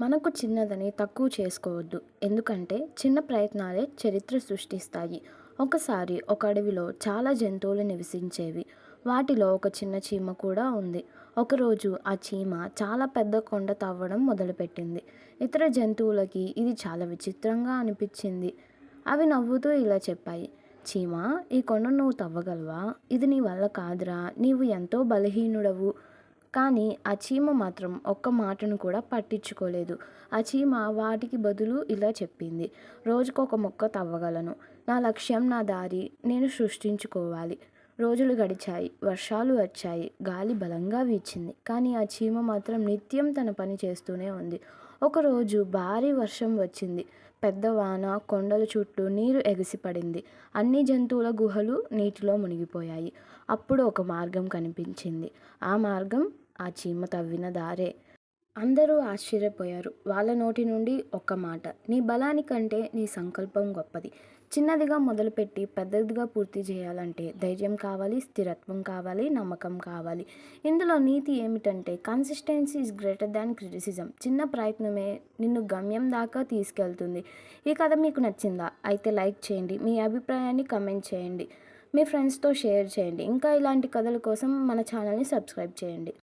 మనకు చిన్నదని తక్కువ చేసుకోవద్దు. ఎందుకంటే చిన్న ప్రయత్నాలే చరిత్ర సృష్టిస్తాయి. ఒకసారి ఒక అడవిలో చాలా జంతువులు నివసించేవి. వాటిలో ఒక చిన్న చీమ కూడా ఉంది. ఒకరోజు ఆ చీమ చాలా పెద్ద కొండ తవ్వడం మొదలుపెట్టింది. ఇతర జంతువులకి ఇది చాలా విచిత్రంగా అనిపించింది. అవి నవ్వుతూ ఇలా చెప్పాయి చీమ ఈ కొండ నువ్వు తవ్వగలవా? ఇది నీ వల్ల కాదురా. నీవు ఎంతో బలహీనుడవు. కానీ ఆ చీమ మాత్రం ఒక్క మాటను కూడా పట్టించుకోలేదు. ఆ చీమ వాటికి బదులు ఇలా చెప్పింది. రోజుకొక మొక్క తవ్వగలను. నా లక్ష్యం నా దారి నేను సృష్టించుకోవాలి. రోజులు గడిచాయి వర్షాలు వచ్చాయి గాలి బలంగా వీచింది. కానీ ఆ చీమ మాత్రం నిత్యం తన పని చేస్తూనే ఉంది. ఒకరోజు భారీ వర్షం వచ్చింది. పెద్ద వాన కొండల చుట్టూ నీరు ఎగసిపడింది అన్ని జంతువుల గుహలు నీటిలో మునిగిపోయాయి. అప్పుడు ఒక మార్గం కనిపించింది. ఆ మార్గం ఆ చీమ తవ్విన దారే. అందరూ ఆశ్చర్యపోయారు. వాళ్ళ నోటి నుండి ఒక్క మాట నీ బలానికంటే నీ సంకల్పం గొప్పది. చిన్నదిగా మొదలుపెట్టి పెద్దదిగా పూర్తి చేయాలంటే ధైర్యం కావాలి స్థిరత్వం కావాలి నమ్మకం కావాలి. ఇందులో నీతి ఏమిటంటే consistency is greater than criticism చిన్న ప్రయత్నమే నిన్ను గమ్యం దాకా తీసుకెళ్తుంది. ఈ కథ మీకు నచ్చిందా? అయితే లైక్ చేయండి మీ అభిప్రాయాన్ని కమెంట్ చేయండి. మీ ఫ్రెండ్స్తో షేర్ చేయండి. ఇంకా ఇలాంటి కథల కోసం మన ఛానల్ని సబ్స్క్రైబ్ చేయండి.